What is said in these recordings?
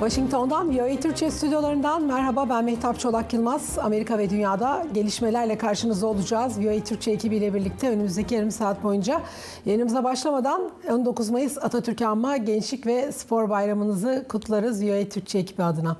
Washington'dan VOA Türkçe stüdyolarından merhaba ben Mehtap Çolak Yılmaz. Amerika ve dünyada gelişmelerle karşınızda olacağız. VOA Türkçe ekibiyle birlikte önümüzdeki yarım saat boyunca yayınımıza başlamadan 19 Mayıs Atatürk Anma Gençlik ve Spor Bayramınızı kutlarız VOA Türkçe ekibi adına.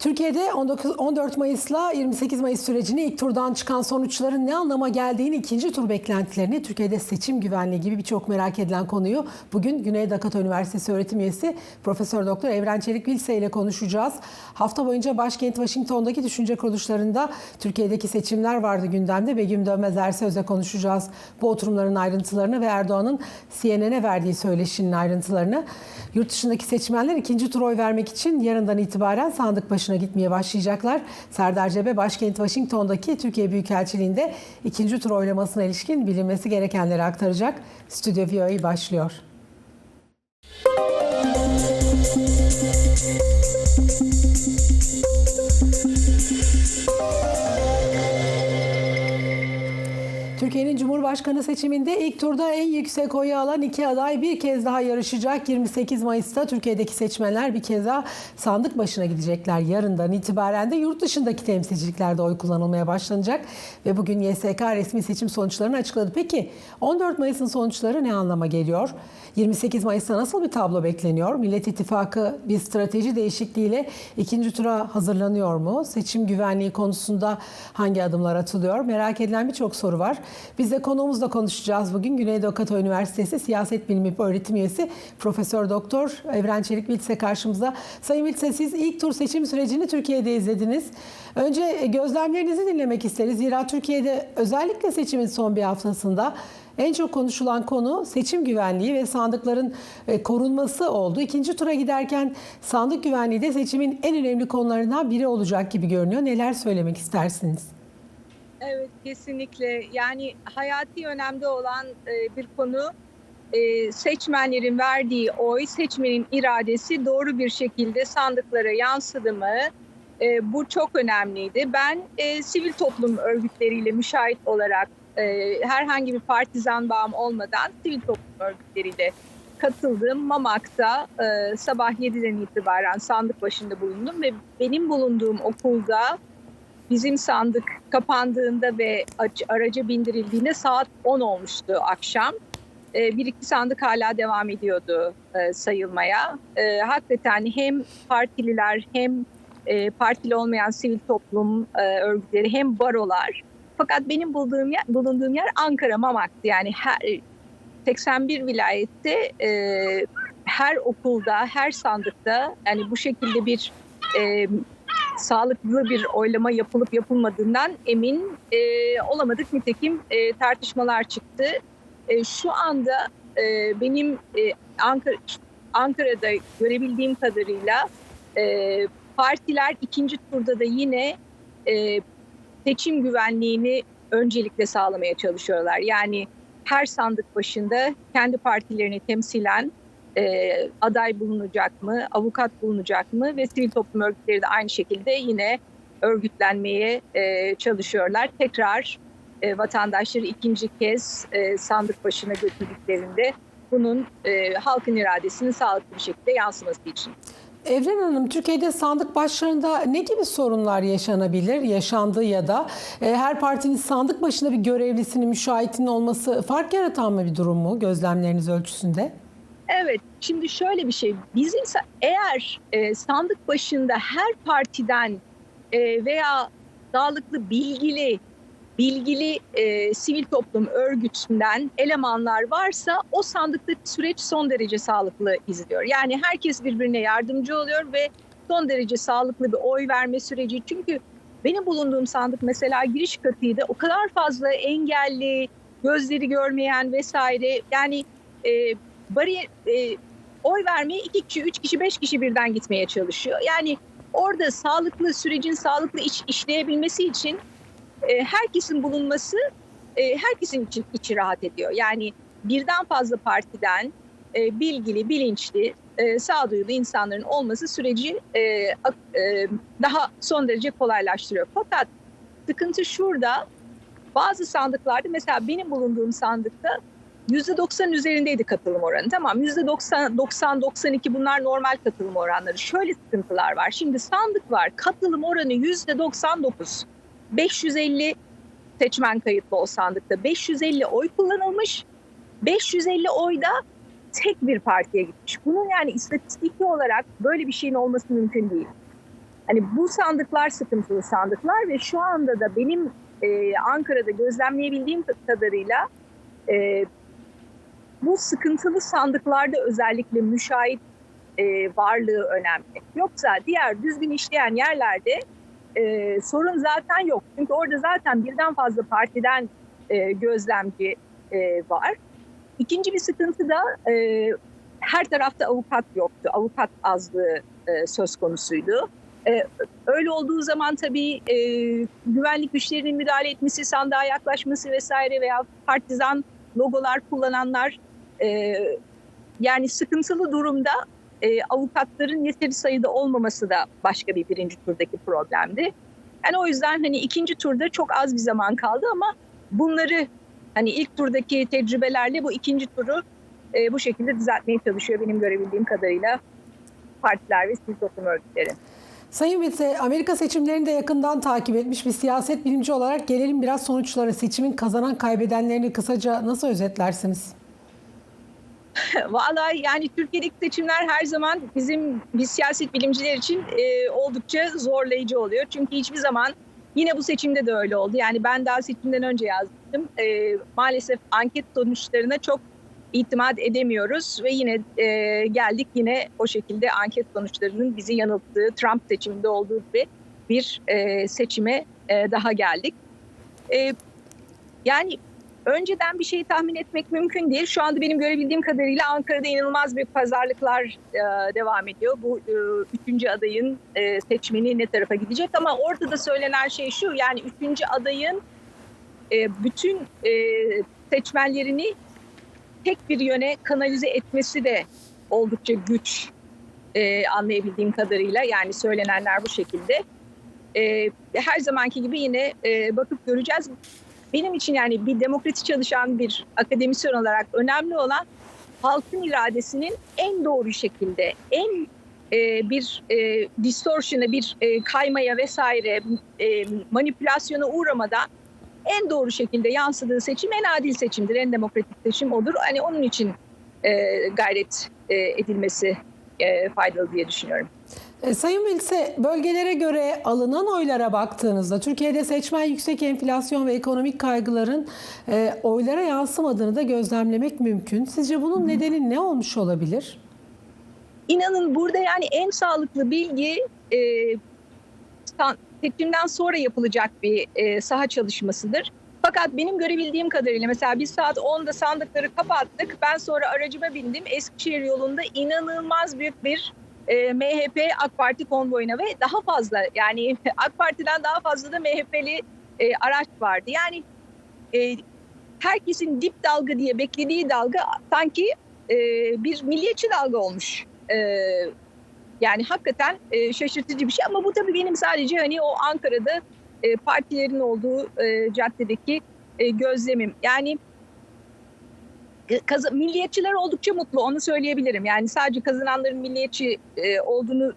Türkiye'de 19, 14 Mayıs'la 28 Mayıs sürecini ilk turdan çıkan sonuçların ne anlama geldiğini, ikinci tur beklentilerini, Türkiye'de seçim güvenliği gibi birçok merak edilen konuyu bugün Güney Dakota Üniversitesi öğretim üyesi Profesör Doktor Evren Çelik Bilse ile konuşacağız. Hafta boyunca başkent Washington'daki düşünce kuruluşlarında Türkiye'deki seçimler vardı gündemde. Begüm Dönmez Ersöz'le konuşacağız. Bu oturumların ayrıntılarını ve Erdoğan'ın CNN'e verdiği söyleşinin ayrıntılarını. Yurt dışındaki seçmenler ikinci tur oy vermek için yarından itibaren sandık başına gitmeye başlayacaklar. Serdar Cebe başkent Washington'daki Türkiye Büyükelçiliği'nde ikinci tur oylamasına ilişkin bilinmesi gerekenleri aktaracak. Stüdyo VOA başlıyor. Türkiye'nin Cumhurbaşkanı seçiminde ilk turda en yüksek oyu alan iki aday bir kez daha yarışacak. 28 Mayıs'ta Türkiye'deki seçmenler bir kez daha sandık başına gidecekler. Yarından itibaren de yurt dışındaki temsilciliklerde oy kullanılmaya başlanacak. Ve bugün YSK resmi seçim sonuçlarını açıkladı. Peki 14 Mayıs'ın sonuçları ne anlama geliyor? 28 Mayıs'ta nasıl bir tablo bekleniyor? Millet İttifakı bir strateji değişikliğiyle ikinci tura hazırlanıyor mu? Seçim güvenliği konusunda hangi adımlar atılıyor? Merak edilen birçok soru var. Biz de konuğumuzla konuşacağız bugün. Güneydoğu Dakota Üniversitesi Siyaset Bilimi öğretim üyesi Profesör Doktor Evren Çelik Bilse karşımızda. Sayın Bilse siz ilk tur seçim sürecini Türkiye'de izlediniz. Önce gözlemlerinizi dinlemek isteriz. Zira Türkiye'de özellikle seçimin son bir haftasında en çok konuşulan konu seçim güvenliği ve sandıkların e, korunması oldu. İkinci tura giderken sandık güvenliği de seçimin en önemli konularından biri olacak gibi görünüyor. Neler söylemek istersiniz? Evet kesinlikle yani hayati önemde olan e, bir konu e, seçmenlerin verdiği oy, seçmenin iradesi doğru bir şekilde sandıklara yansıdı mı? E, bu çok önemliydi. Ben e, sivil toplum örgütleriyle müşahit olarak e, herhangi bir partizan bağım olmadan sivil toplum örgütleriyle katıldım. Mamak'ta e, sabah 7'den itibaren sandık başında bulundum ve benim bulunduğum okulda bizim sandık kapandığında ve araca bindirildiğinde saat 10 olmuştu akşam. E, bir iki sandık hala devam ediyordu e, sayılmaya. E, hakikaten hem partililer hem e, partili olmayan sivil toplum e, örgütleri hem barolar. Fakat benim bulduğum yer, bulunduğum yer Ankara Mamak'tı. Yani her 81 vilayette e, her okulda, her sandıkta yani bu şekilde bir e, sağlıklı bir oylama yapılıp yapılmadığından emin e, olamadık. Nitekim e, tartışmalar çıktı. E, şu anda e, benim e, Ankara, Ankara'da görebildiğim kadarıyla e, partiler ikinci turda da yine e, seçim güvenliğini öncelikle sağlamaya çalışıyorlar. Yani her sandık başında kendi partilerini temsilen e, aday bulunacak mı, avukat bulunacak mı ve sivil toplum örgütleri de aynı şekilde yine örgütlenmeye e, çalışıyorlar. Tekrar e, vatandaşları ikinci kez e, sandık başına götürdüklerinde bunun e, halkın iradesinin sağlıklı bir şekilde yansıması için. Evren Hanım, Türkiye'de sandık başlarında ne gibi sorunlar yaşanabilir, yaşandı ya da e, her partinin sandık başında bir görevlisinin, müşahitinin olması fark yaratan mı bir durum mu gözlemleriniz ölçüsünde? Evet, şimdi şöyle bir şey. Bizim eğer e, sandık başında her partiden e, veya sağlıklı, bilgili, bilgili e, sivil toplum örgütünden elemanlar varsa o sandıktaki süreç son derece sağlıklı izliyor. Yani herkes birbirine yardımcı oluyor ve son derece sağlıklı bir oy verme süreci. Çünkü benim bulunduğum sandık mesela giriş katıydı. O kadar fazla engelli, gözleri görmeyen vesaire yani e, bariyer e, oy vermeye iki kişi, üç kişi, beş kişi birden gitmeye çalışıyor. Yani orada sağlıklı sürecin sağlıklı iş, işleyebilmesi için e, herkesin bulunması e, herkesin için içi rahat ediyor. Yani birden fazla partiden e, bilgili, bilinçli, e, sağduyulu insanların olması süreci e, e, daha son derece kolaylaştırıyor. Fakat sıkıntı şurada bazı sandıklarda mesela benim bulunduğum sandıkta %90 üzerindeydi katılım oranı. Tamam %90, 90, 92 bunlar normal katılım oranları. Şöyle sıkıntılar var. Şimdi sandık var. Katılım oranı %99. 550 seçmen kayıtlı o sandıkta. 550 oy kullanılmış. 550 oyda tek bir partiye gitmiş. Bunun yani istatistiki olarak böyle bir şeyin olması mümkün değil. Hani bu sandıklar sıkıntılı sandıklar ve şu anda da benim e, Ankara'da gözlemleyebildiğim kadarıyla e, bu sıkıntılı sandıklarda özellikle müşahit e, varlığı önemli. Yoksa diğer düzgün işleyen yerlerde e, sorun zaten yok. Çünkü orada zaten birden fazla partiden e, gözlemci e, var. İkinci bir sıkıntı da e, her tarafta avukat yoktu. Avukat azlığı e, söz konusuydu. E, öyle olduğu zaman tabii e, güvenlik güçlerinin müdahale etmesi, sandığa yaklaşması vesaire veya partizan logolar kullananlar e, yani sıkıntılı durumda e, avukatların yeteri sayıda olmaması da başka bir birinci turdaki problemdi. Yani o yüzden hani ikinci turda çok az bir zaman kaldı ama bunları hani ilk turdaki tecrübelerle bu ikinci turu e, bu şekilde düzeltmeye çalışıyor benim görebildiğim kadarıyla partiler ve sivil toplum örgütleri. Sayın Bitse, Amerika seçimlerini de yakından takip etmiş bir siyaset bilimci olarak gelelim biraz sonuçlara. Seçimin kazanan kaybedenlerini kısaca nasıl özetlersiniz? Vallahi yani Türkiye'deki seçimler her zaman bizim biz siyaset bilimciler için e, oldukça zorlayıcı oluyor. Çünkü hiçbir zaman yine bu seçimde de öyle oldu. Yani ben daha seçimden önce yazdım. E, maalesef anket sonuçlarına çok itimat edemiyoruz ve yine e, geldik yine o şekilde anket sonuçlarının bizi yanılttığı Trump seçiminde olduğu gibi bir e, seçime e, daha geldik. E, yani önceden bir şeyi tahmin etmek mümkün değil. Şu anda benim görebildiğim kadarıyla Ankara'da inanılmaz büyük pazarlıklar e, devam ediyor. Bu e, üçüncü adayın e, seçmeni ne tarafa gidecek ama ortada söylenen şey şu yani üçüncü adayın e, bütün e, seçmenlerini tek bir yöne kanalize etmesi de oldukça güç e, anlayabildiğim kadarıyla yani söylenenler bu şekilde. E, her zamanki gibi yine e, bakıp göreceğiz. Benim için yani bir demokrasi çalışan bir akademisyen olarak önemli olan halkın iradesinin en doğru şekilde, en e, bir e, distortion'a, bir e, kaymaya vesaire e, manipülasyona uğramadan en doğru şekilde yansıdığı seçim en adil seçimdir, en demokratik seçim odur. Hani onun için e, gayret e, edilmesi e, faydalı diye düşünüyorum. E, Sayın Bilse, bölgelere göre alınan oylara baktığınızda Türkiye'de seçmen yüksek enflasyon ve ekonomik kaygıların e, oylara yansımadığını da gözlemlemek mümkün. Sizce bunun nedeni ne olmuş olabilir? İnanın burada yani en sağlıklı bilgi e, seçimden sonra yapılacak bir e, saha çalışmasıdır. Fakat benim görebildiğim kadarıyla mesela biz saat 10'da sandıkları kapattık. Ben sonra aracıma bindim. Eskişehir yolunda inanılmaz büyük bir e, MHP AK Parti konvoyuna ve daha fazla yani AK Parti'den daha fazla da MHP'li e, araç vardı. Yani e, herkesin dip dalga diye beklediği dalga sanki e, bir milliyetçi dalga olmuş. E, yani hakikaten e, şaşırtıcı bir şey ama bu tabii benim sadece hani o Ankara'da e, partilerin olduğu e, caddedeki e, gözlemim. Yani kaz- milliyetçiler oldukça mutlu onu söyleyebilirim. Yani sadece kazananların milliyetçi e, olduğunu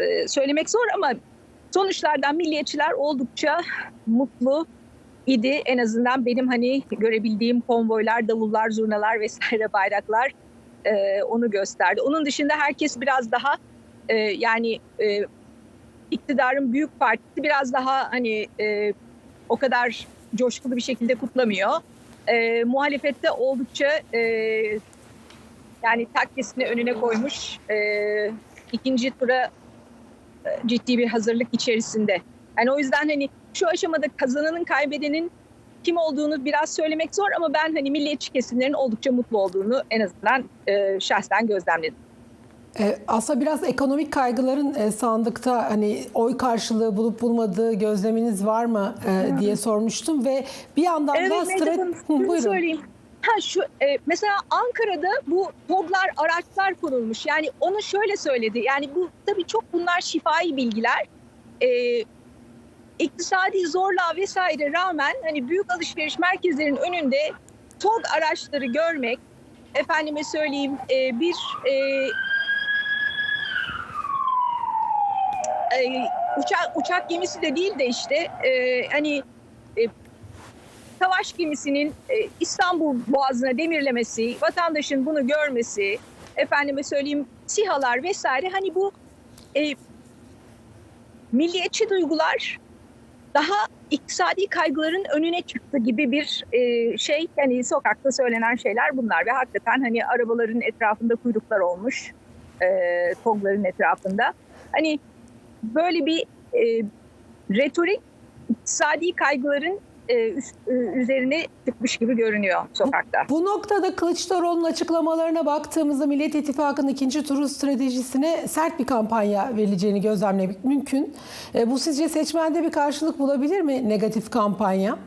e, söylemek zor ama sonuçlardan milliyetçiler oldukça mutlu idi. En azından benim hani görebildiğim konvoylar, davullar, zurnalar vesaire bayraklar e, onu gösterdi. Onun dışında herkes biraz daha e, yani e, iktidarın büyük partisi biraz daha hani e, o kadar coşkulu bir şekilde kutlamıyor. E, muhalefette oldukça e, yani takkesini önüne koymuş e, ikinci tura e, ciddi bir hazırlık içerisinde. Yani o yüzden hani şu aşamada kazananın kaybedenin kim olduğunu biraz söylemek zor ama ben hani milliyetçi kesimlerin oldukça mutlu olduğunu en azından e, şahsen gözlemledim. E, aslında biraz ekonomik kaygıların e, sandıkta hani oy karşılığı bulup bulmadığı gözleminiz var mı e, diye sormuştum ve bir yandan Evet, da Necdet strat- Hanım, Hı, şunu buyurun. söyleyeyim. Ha şu e, mesela Ankara'da bu TOG'lar araçlar konulmuş. Yani onu şöyle söyledi. Yani bu tabii çok bunlar şifai bilgiler. E, iktisadi zorluğa vesaire rağmen hani büyük alışveriş merkezlerinin önünde TOG araçları görmek, efendime söyleyeyim e, bir e, e, uçak uçak gemisi de değil de işte e, hani e, savaş gemisinin e, İstanbul Boğazı'na demirlemesi, vatandaşın bunu görmesi, efendime söyleyeyim sihalar vesaire hani bu e, milliyetçi duygular daha iktisadi kaygıların önüne çıktı gibi bir e, şey yani sokakta söylenen şeyler bunlar ve hakikaten hani arabaların etrafında kuyruklar olmuş e, togların etrafında. Hani böyle bir e, retorik iktisadi kaygıların e, üst, e, üzerine çıkmış gibi görünüyor sokakta. Bu noktada Kılıçdaroğlu'nun açıklamalarına baktığımızda Millet İttifakı'nın ikinci turu stratejisine sert bir kampanya verileceğini gözlemlemek mümkün. E, bu sizce seçmende bir karşılık bulabilir mi negatif kampanya?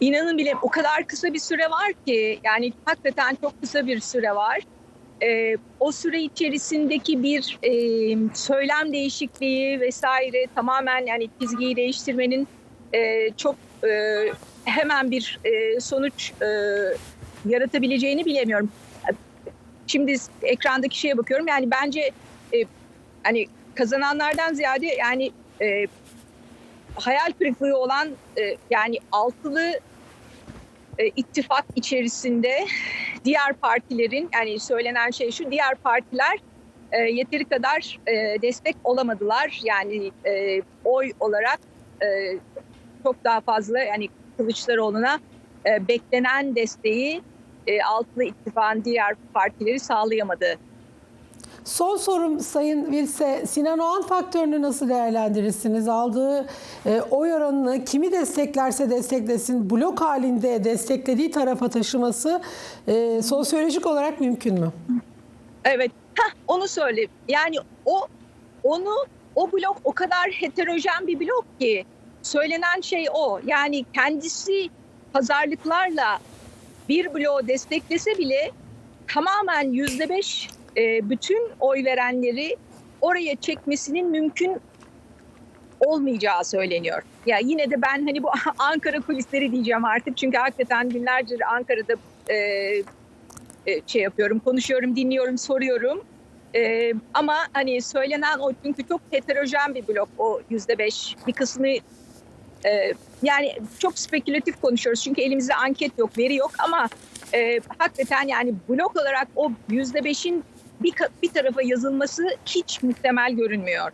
İnanın bile o kadar kısa bir süre var ki yani hakikaten çok kısa bir süre var. Ee, o süre içerisindeki bir e, söylem değişikliği vesaire tamamen yani çizgiyi değiştirmenin e, çok e, hemen bir e, sonuç e, yaratabileceğini bilemiyorum. Şimdi ekrandaki şeye bakıyorum yani bence e, hani kazananlardan ziyade yani e, hayal kırıklığı olan e, yani altılı e, ittifak içerisinde diğer partilerin yani söylenen şey şu diğer partiler e, yeteri kadar e, destek olamadılar yani e, oy olarak e, çok daha fazla yani Kılıçdaroğlu'na e, beklenen desteği e, altılı ittifakın diğer partileri sağlayamadı. Son sorum Sayın Vilse, Sinan Oğan faktörünü nasıl değerlendirirsiniz? Aldığı e, oy oranını kimi desteklerse desteklesin blok halinde desteklediği tarafa taşıması e, sosyolojik olarak mümkün mü? Evet, heh, onu söyle. Yani o onu o blok o kadar heterojen bir blok ki söylenen şey o. Yani kendisi pazarlıklarla bir bloğu desteklese bile tamamen yüzde beş e, bütün oy verenleri oraya çekmesinin mümkün olmayacağı söyleniyor. Ya yine de ben hani bu Ankara kulisleri diyeceğim artık çünkü hakikaten günlerce Ankara'da e, e, şey yapıyorum, konuşuyorum, dinliyorum, soruyorum. E, ama hani söylenen o çünkü çok heterojen bir blok o yüzde beş. Bir kısmı e, yani çok spekülatif konuşuyoruz çünkü elimizde anket yok, veri yok ama e, hakikaten yani blok olarak o yüzde beşin bir, bir tarafa yazılması hiç muhtemel görünmüyor.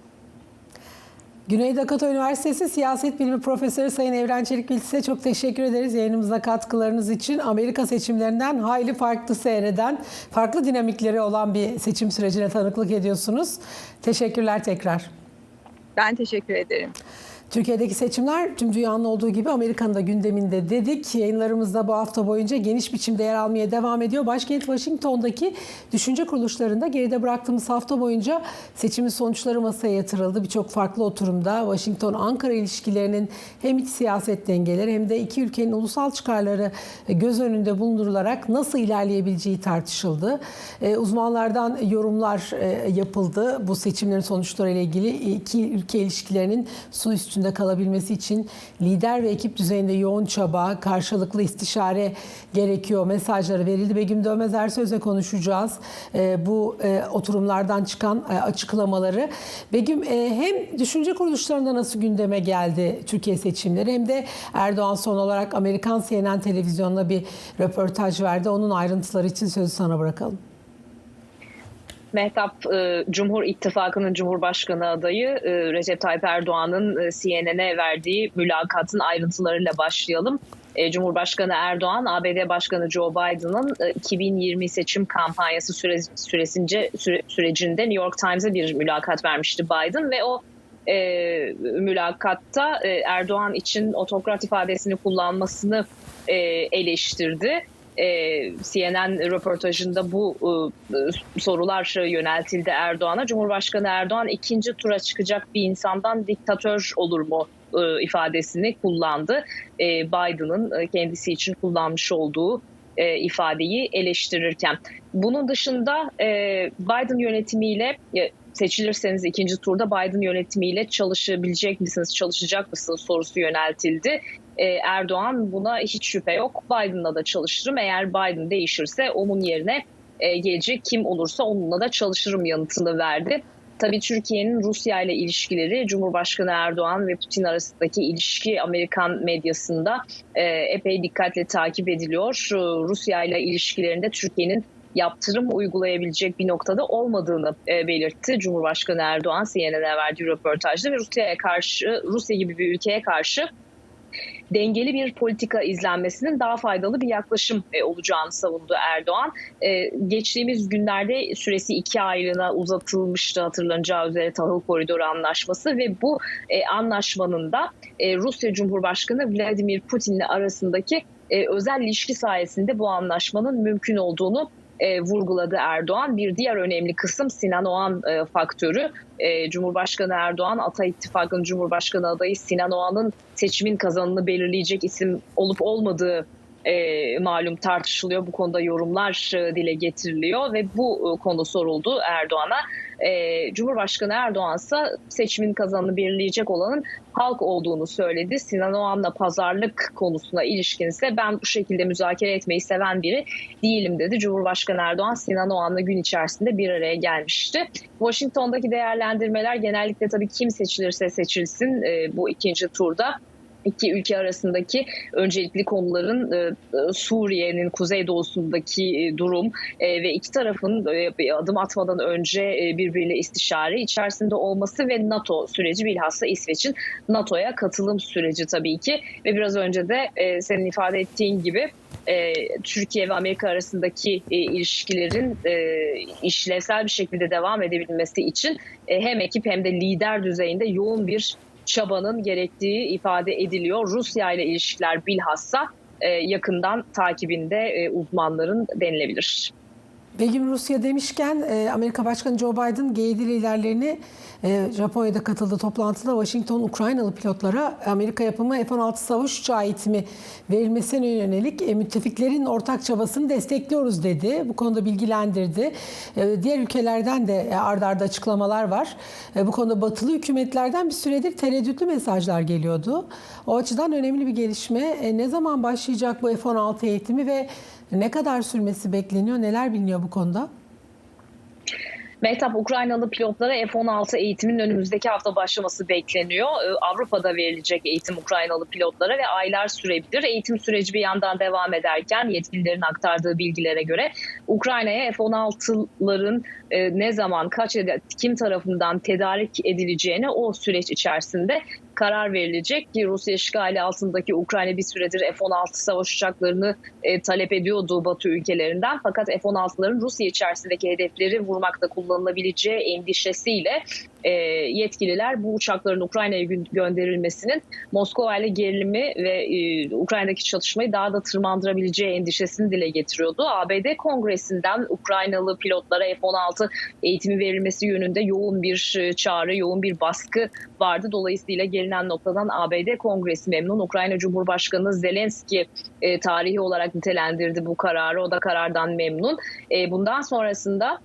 Güney Dakota Üniversitesi Siyaset Bilimi Profesörü Sayın Evren Çelik size çok teşekkür ederiz yayınımıza katkılarınız için. Amerika seçimlerinden hayli farklı seyreden, farklı dinamikleri olan bir seçim sürecine tanıklık ediyorsunuz. Teşekkürler tekrar. Ben teşekkür ederim. Türkiye'deki seçimler tüm dünyanın olduğu gibi Amerika'nın da gündeminde dedik. Yayınlarımızda bu hafta boyunca geniş biçimde yer almaya devam ediyor. Başkent Washington'daki düşünce kuruluşlarında geride bıraktığımız hafta boyunca seçimin sonuçları masaya yatırıldı. Birçok farklı oturumda Washington-Ankara ilişkilerinin hem iç siyaset dengeleri hem de iki ülkenin ulusal çıkarları göz önünde bulundurularak nasıl ilerleyebileceği tartışıldı. Uzmanlardan yorumlar yapıldı bu seçimlerin sonuçları ile ilgili iki ülke ilişkilerinin su üstünde kalabilmesi için lider ve ekip düzeyinde yoğun çaba, karşılıklı istişare gerekiyor. Mesajları verildi. Begüm Dönmez Ersöz'le konuşacağız. E, bu e, oturumlardan çıkan e, açıklamaları. Begüm e, hem düşünce kuruluşlarında nasıl gündeme geldi Türkiye seçimleri hem de Erdoğan son olarak Amerikan CNN televizyonuna bir röportaj verdi. Onun ayrıntıları için sözü sana bırakalım. Mehtap e, Cumhur İttifakı'nın Cumhurbaşkanı adayı e, Recep Tayyip Erdoğan'ın e, CNN'e verdiği mülakatın ayrıntılarıyla başlayalım. Cumhurbaşkanı Erdoğan, ABD Başkanı Joe Biden'ın e, 2020 seçim kampanyası süre, süresince süre, sürecinde New York Times'e bir mülakat vermişti Biden ve o e, mülakatta e, Erdoğan için otokrat ifadesini kullanmasını e, eleştirdi e, CNN röportajında bu e, sorular yöneltildi Erdoğan'a. Cumhurbaşkanı Erdoğan ikinci tura çıkacak bir insandan diktatör olur mu e, ifadesini kullandı. E, Biden'ın e, kendisi için kullanmış olduğu e, ifadeyi eleştirirken. Bunun dışında e, Biden yönetimiyle e, seçilirseniz ikinci turda Biden yönetimiyle çalışabilecek misiniz, çalışacak mısınız sorusu yöneltildi. E, Erdoğan buna hiç şüphe yok. Biden'la da çalışırım. Eğer Biden değişirse onun yerine e, gelecek kim olursa onunla da çalışırım yanıtını verdi. Tabii Türkiye'nin Rusya ile ilişkileri, Cumhurbaşkanı Erdoğan ve Putin arasındaki ilişki Amerikan medyasında e, epey dikkatle takip ediliyor. Rusya ile ilişkilerinde Türkiye'nin yaptırım uygulayabilecek bir noktada olmadığını e, belirtti Cumhurbaşkanı Erdoğan CNN'e verdiği röportajda ve Rusya'ya karşı Rusya gibi bir ülkeye karşı dengeli bir politika izlenmesinin daha faydalı bir yaklaşım e, olacağını savundu Erdoğan. E, geçtiğimiz günlerde süresi iki aylığına uzatılmıştı hatırlanacağı üzere tahıl koridoru anlaşması ve bu anlaşmanın da Rusya Cumhurbaşkanı Vladimir Putin'le arasındaki özel ilişki sayesinde bu anlaşmanın mümkün olduğunu e, vurguladı Erdoğan. Bir diğer önemli kısım Sinan Oğan e, faktörü. E, Cumhurbaşkanı Erdoğan, Ata İttifakı'nın Cumhurbaşkanı adayı Sinan Oğan'ın seçimin kazanını belirleyecek isim olup olmadığı e, malum tartışılıyor. Bu konuda yorumlar e, dile getiriliyor ve bu e, konu soruldu Erdoğan'a. E, Cumhurbaşkanı Erdoğan ise seçimin kazanını belirleyecek olanın halk olduğunu söyledi. Sinan Oğan'la pazarlık konusuna ilişkin ise ben bu şekilde müzakere etmeyi seven biri değilim dedi. Cumhurbaşkanı Erdoğan Sinan Oğan'la gün içerisinde bir araya gelmişti. Washington'daki değerlendirmeler genellikle tabii kim seçilirse seçilsin e, bu ikinci turda iki ülke arasındaki öncelikli konuların e, Suriye'nin kuzeydoğusundaki e, durum e, ve iki tarafın e, adım atmadan önce e, birbiriyle istişare içerisinde olması ve NATO süreci bilhassa İsveç'in NATO'ya katılım süreci tabii ki. Ve biraz önce de e, senin ifade ettiğin gibi e, Türkiye ve Amerika arasındaki e, ilişkilerin e, işlevsel bir şekilde devam edebilmesi için e, hem ekip hem de lider düzeyinde yoğun bir çabanın gerektiği ifade ediliyor. Rusya ile ilişkiler bilhassa e, yakından takibinde e, uzmanların denilebilir. Begüm Rusya demişken e, Amerika Başkanı Joe Biden G7 liderlerini e, Japonya'da katıldığı toplantıda Washington Ukraynalı pilotlara Amerika yapımı F-16 savaş uçağı eğitimi verilmesine yönelik e, müttefiklerin ortak çabasını destekliyoruz dedi. Bu konuda bilgilendirdi. Diğer ülkelerden de e, ard arda açıklamalar var. Bu konuda batılı hükümetlerden bir süredir tereddütlü mesajlar geliyordu. O açıdan önemli bir gelişme. Ne zaman başlayacak bu F-16 eğitimi ve ne kadar sürmesi bekleniyor? Neler biliniyor bu konuda? Mehtap Ukraynalı pilotlara F-16 eğitimin önümüzdeki hafta başlaması bekleniyor. Ee, Avrupa'da verilecek eğitim Ukraynalı pilotlara ve aylar sürebilir. Eğitim süreci bir yandan devam ederken yetkililerin aktardığı bilgilere göre Ukrayna'ya F-16'ların e, ne zaman, kaç kim tarafından tedarik edileceğine o süreç içerisinde karar verilecek ki Rusya işgali altındaki Ukrayna bir süredir F-16 savaş uçaklarını e, talep ediyordu Batı ülkelerinden. Fakat F-16'ların Rusya içerisindeki hedefleri vurmakta kullanılabileceği endişesiyle e, yetkililer bu uçakların Ukrayna'ya gö- gönderilmesinin Moskova ile gerilimi ve e, Ukrayna'daki çatışmayı daha da tırmandırabileceği endişesini dile getiriyordu. ABD Kongresi'nden Ukraynalı pilotlara F-16 eğitimi verilmesi yönünde yoğun bir e, çağrı, yoğun bir baskı vardı. Dolayısıyla gelinen noktadan ABD Kongresi memnun. Ukrayna Cumhurbaşkanı Zelenski e, tarihi olarak nitelendirdi bu kararı. O da karardan memnun. E, bundan sonrasında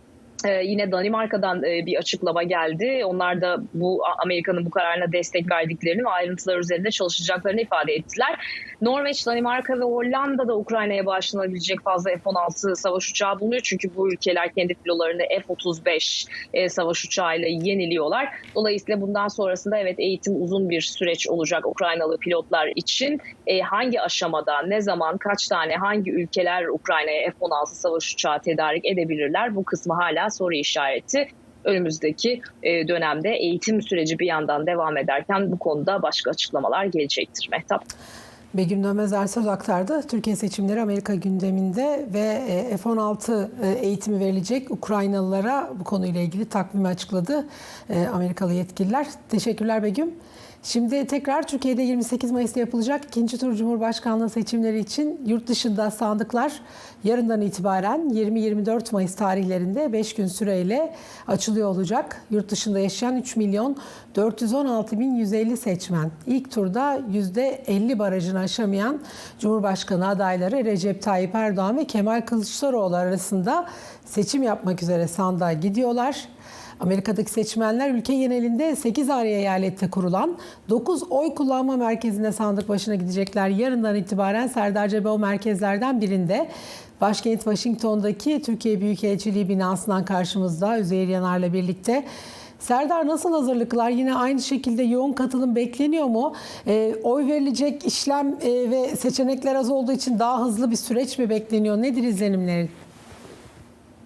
ee, yine Danimarka'dan e, bir açıklama geldi. Onlar da bu Amerika'nın bu kararına destek verdiklerini ve ayrıntılar üzerinde çalışacaklarını ifade ettiler. Norveç, Danimarka ve Hollanda da Ukrayna'ya bağışlanabilecek fazla F-16 savaş uçağı bulunuyor. Çünkü bu ülkeler kendi filolarını F-35 e, savaş uçağıyla yeniliyorlar. Dolayısıyla bundan sonrasında evet eğitim uzun bir süreç olacak Ukraynalı pilotlar için. E, hangi aşamada, ne zaman, kaç tane, hangi ülkeler Ukrayna'ya F-16 savaş uçağı tedarik edebilirler? Bu kısmı hala soru işareti. Önümüzdeki e, dönemde eğitim süreci bir yandan devam ederken bu konuda başka açıklamalar gelecektir Mehtap. Begüm Dönmez Ersöz aktardı. Türkiye seçimleri Amerika gündeminde ve e, F-16 e, eğitimi verilecek Ukraynalılara bu konuyla ilgili takvimi açıkladı Amerikalı yetkililer. Teşekkürler Begüm. Şimdi tekrar Türkiye'de 28 Mayıs'ta yapılacak ikinci tur Cumhurbaşkanlığı seçimleri için yurt dışında sandıklar yarından itibaren 20-24 Mayıs tarihlerinde 5 gün süreyle açılıyor olacak. Yurt dışında yaşayan 3 milyon 416 bin 150 seçmen ilk turda %50 barajını aşamayan Cumhurbaşkanı adayları Recep Tayyip Erdoğan ve Kemal Kılıçdaroğlu arasında seçim yapmak üzere sandığa gidiyorlar. Amerika'daki seçmenler ülke genelinde 8 ayrı eyalette kurulan 9 oy kullanma merkezinde sandık başına gidecekler. Yarından itibaren Serdar Cebe o merkezlerden birinde başkent Washington'daki Türkiye Büyükelçiliği binasından karşımızda Üzeyir Yanar'la birlikte. Serdar nasıl hazırlıklar? Yine aynı şekilde yoğun katılım bekleniyor mu? E, oy verilecek işlem e, ve seçenekler az olduğu için daha hızlı bir süreç mi bekleniyor? Nedir izlenimlerin?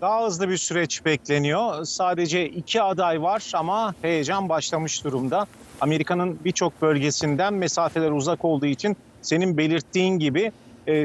Daha hızlı bir süreç bekleniyor. Sadece iki aday var ama heyecan başlamış durumda. Amerika'nın birçok bölgesinden mesafeler uzak olduğu için senin belirttiğin gibi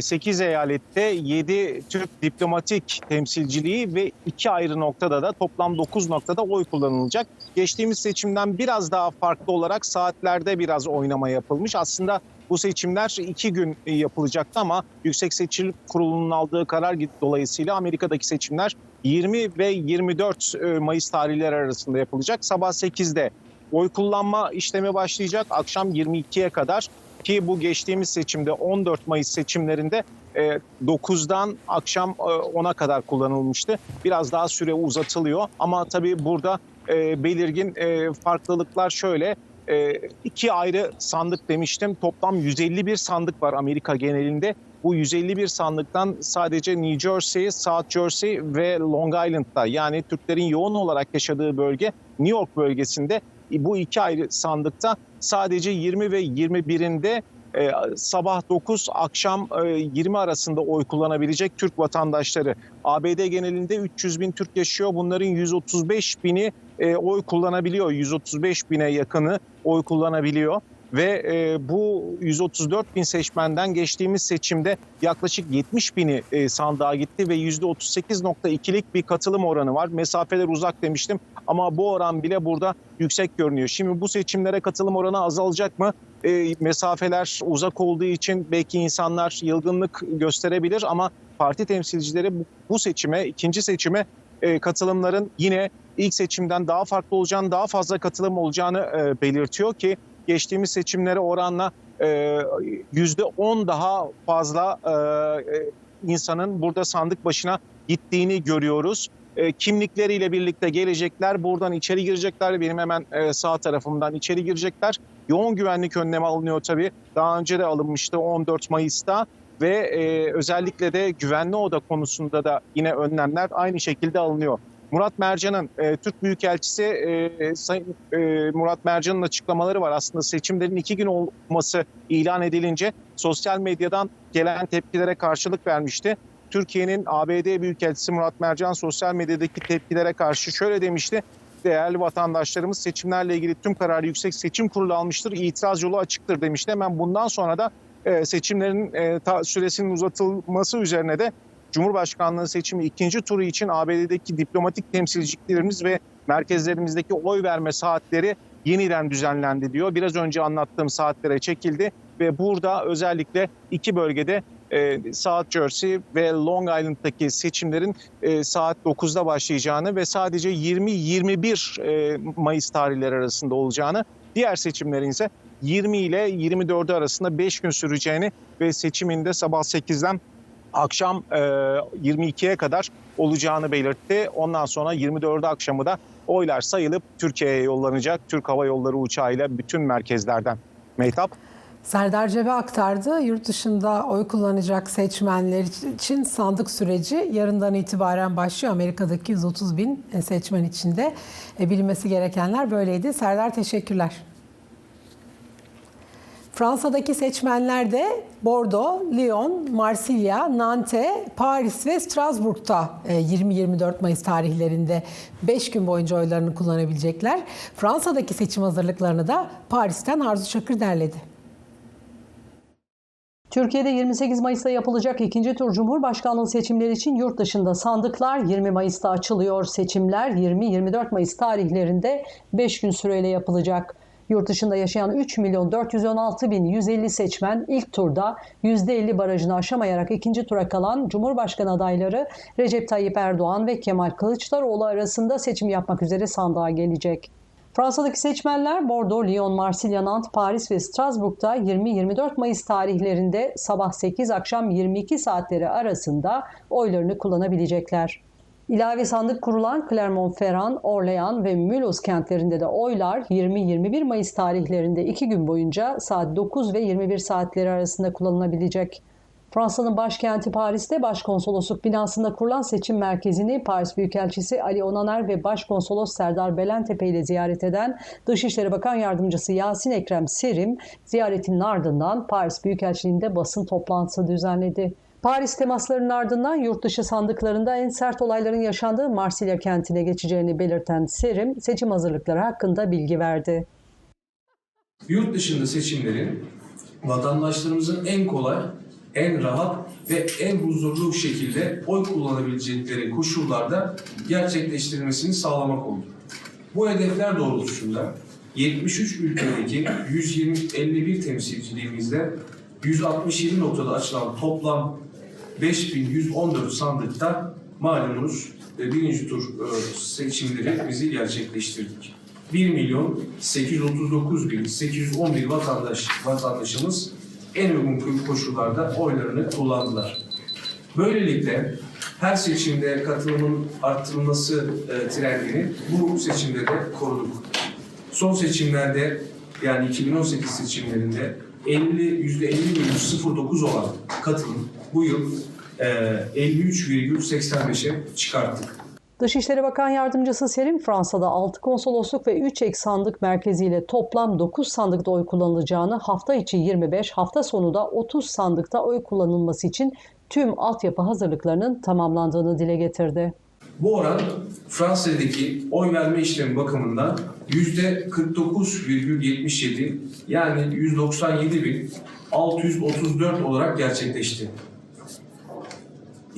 8 eyalette 7 Türk diplomatik temsilciliği ve 2 ayrı noktada da toplam 9 noktada oy kullanılacak. Geçtiğimiz seçimden biraz daha farklı olarak saatlerde biraz oynama yapılmış. Aslında bu seçimler iki gün yapılacaktı ama Yüksek Seçim Kurulu'nun aldığı karar dolayısıyla Amerika'daki seçimler 20 ve 24 Mayıs tarihleri arasında yapılacak. Sabah 8'de oy kullanma işlemi başlayacak. Akşam 22'ye kadar ki bu geçtiğimiz seçimde 14 Mayıs seçimlerinde 9'dan akşam 10'a kadar kullanılmıştı. Biraz daha süre uzatılıyor ama tabii burada belirgin farklılıklar şöyle. İki ayrı sandık demiştim. Toplam 151 sandık var Amerika genelinde. Bu 151 sandıktan sadece New Jersey, South Jersey ve Long Island'da yani Türklerin yoğun olarak yaşadığı bölge New York bölgesinde bu iki ayrı sandıkta sadece 20 ve 21'inde e, sabah 9 akşam e, 20 arasında oy kullanabilecek Türk vatandaşları. ABD genelinde 300 bin Türk yaşıyor. Bunların 135 bini e, oy kullanabiliyor. 135 bine yakını oy kullanabiliyor. Ve e, bu 134 bin seçmenden geçtiğimiz seçimde yaklaşık 70 bini e, sandığa gitti ve %38.2'lik bir katılım oranı var. Mesafeler uzak demiştim ama bu oran bile burada yüksek görünüyor. Şimdi bu seçimlere katılım oranı azalacak mı? E, mesafeler uzak olduğu için belki insanlar yılgınlık gösterebilir ama parti temsilcileri bu, bu seçime, ikinci seçime e, katılımların yine ilk seçimden daha farklı olacağını, daha fazla katılım olacağını e, belirtiyor ki geçtiğimiz seçimlere oranla yüzde on daha fazla e, insanın burada sandık başına gittiğini görüyoruz. E, kimlikleriyle birlikte gelecekler, buradan içeri girecekler. Benim hemen e, sağ tarafımdan içeri girecekler. Yoğun güvenlik önlemi alınıyor tabii. Daha önce de alınmıştı 14 Mayıs'ta ve e, özellikle de güvenli oda konusunda da yine önlemler aynı şekilde alınıyor. Murat Mercan'ın e, Türk Büyükelçisi e, Sayın e, Murat Mercan'ın açıklamaları var. Aslında seçimlerin iki gün olması ilan edilince sosyal medyadan gelen tepkilere karşılık vermişti. Türkiye'nin ABD Büyükelçisi Murat Mercan sosyal medyadaki tepkilere karşı şöyle demişti. Değerli vatandaşlarımız seçimlerle ilgili tüm kararı Yüksek Seçim Kurulu almıştır. İtiraz yolu açıktır demişti. Hemen bundan sonra da e, seçimlerin e, süresinin uzatılması üzerine de Cumhurbaşkanlığı seçimi ikinci turu için ABD'deki diplomatik temsilciliklerimiz ve merkezlerimizdeki oy verme saatleri yeniden düzenlendi diyor. Biraz önce anlattığım saatlere çekildi ve burada özellikle iki bölgede e, South Jersey ve Long Island'daki seçimlerin e, saat 9'da başlayacağını ve sadece 20-21 e, Mayıs tarihleri arasında olacağını, diğer seçimlerin ise 20 ile 24 arasında 5 gün süreceğini ve seçiminde sabah 8'den akşam e, 22'ye kadar olacağını belirtti. Ondan sonra 24 akşamı da oylar sayılıp Türkiye'ye yollanacak Türk Hava Yolları uçağıyla bütün merkezlerden. Mehtap. Serdar Cebe aktardı. Yurt dışında oy kullanacak seçmenler için sandık süreci yarından itibaren başlıyor. Amerika'daki 130 bin seçmen içinde e, bilinmesi gerekenler böyleydi. Serdar teşekkürler. Fransa'daki seçmenler de Bordeaux, Lyon, Marsilya, Nantes, Paris ve Strasbourg'da 20-24 Mayıs tarihlerinde 5 gün boyunca oylarını kullanabilecekler. Fransa'daki seçim hazırlıklarını da Paris'ten Arzu Çakır derledi. Türkiye'de 28 Mayıs'ta yapılacak ikinci tur Cumhurbaşkanlığı seçimleri için yurt dışında sandıklar 20 Mayıs'ta açılıyor. Seçimler 20-24 Mayıs tarihlerinde 5 gün süreyle yapılacak. Yurt dışında yaşayan 3 milyon 416 bin 150 seçmen ilk turda %50 barajını aşamayarak ikinci tura kalan Cumhurbaşkanı adayları Recep Tayyip Erdoğan ve Kemal Kılıçdaroğlu arasında seçim yapmak üzere sandığa gelecek. Fransa'daki seçmenler Bordeaux, Lyon, Marsilya, Nantes, Paris ve Strasbourg'da 20-24 Mayıs tarihlerinde sabah 8 akşam 22 saatleri arasında oylarını kullanabilecekler. İlave sandık kurulan Clermont-Ferrand, Orléans ve Mulhouse kentlerinde de oylar 20-21 Mayıs tarihlerinde iki gün boyunca saat 9 ve 21 saatleri arasında kullanılabilecek. Fransa'nın başkenti Paris'te Başkonsolosluk binasında kurulan seçim merkezini Paris Büyükelçisi Ali Onaner ve Başkonsolos Serdar Belentepe ile ziyaret eden Dışişleri Bakan Yardımcısı Yasin Ekrem Serim ziyaretinin ardından Paris Büyükelçiliğinde basın toplantısı düzenledi. Paris temaslarının ardından yurt dışı sandıklarında en sert olayların yaşandığı Marsilya kentine geçeceğini belirten Serim seçim hazırlıkları hakkında bilgi verdi. Yurt dışında seçimlerin vatandaşlarımızın en kolay, en rahat ve en huzurlu şekilde oy kullanabilecekleri koşullarda gerçekleştirilmesini sağlamak oldu. Bu hedefler doğrultusunda 73 ülkedeki 151 temsilciliğimizde 167 noktada açılan toplam 5114 sandıkta malumunuz e, birinci tur e, seçimleri bizi gerçekleştirdik. 1 milyon 839 bin 811 vatandaş, vatandaşımız en uygun koşullarda oylarını kullandılar. Böylelikle her seçimde katılımın arttırılması e, trendini bu seçimde de koruduk. Son seçimlerde yani 2018 seçimlerinde 50 %50,09 olan katılım bu yıl 53,85'e çıkarttık. Dışişleri Bakan Yardımcısı Selim Fransa'da 6 konsolosluk ve 3 ek sandık merkeziyle toplam 9 sandıkta oy kullanılacağını, hafta içi 25, hafta sonu da 30 sandıkta oy kullanılması için tüm altyapı hazırlıklarının tamamlandığını dile getirdi. Bu oran Fransa'daki oy verme işlemi bakımından %49,77 yani 197.634 olarak gerçekleşti.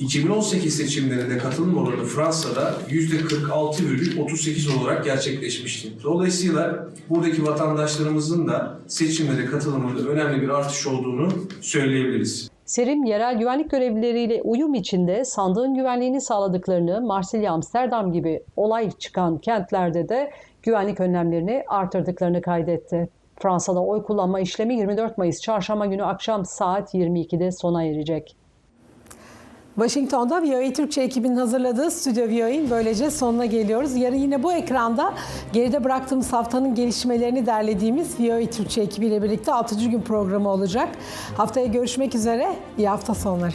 2018 seçimlerinde katılım oranı Fransa'da %46,38 olarak gerçekleşmişti. Dolayısıyla buradaki vatandaşlarımızın da seçimlere katılımında önemli bir artış olduğunu söyleyebiliriz. Serim, yerel güvenlik görevlileriyle uyum içinde sandığın güvenliğini sağladıklarını, Marsilya, Amsterdam gibi olay çıkan kentlerde de güvenlik önlemlerini artırdıklarını kaydetti. Fransa'da oy kullanma işlemi 24 Mayıs çarşamba günü akşam saat 22'de sona erecek. Washington'da VOA Türkçe ekibinin hazırladığı Stüdyo VOA'in böylece sonuna geliyoruz. Yarın yine bu ekranda geride bıraktığımız haftanın gelişmelerini derlediğimiz VOA Türkçe ekibiyle birlikte 6. gün programı olacak. Haftaya görüşmek üzere. İyi hafta sonları.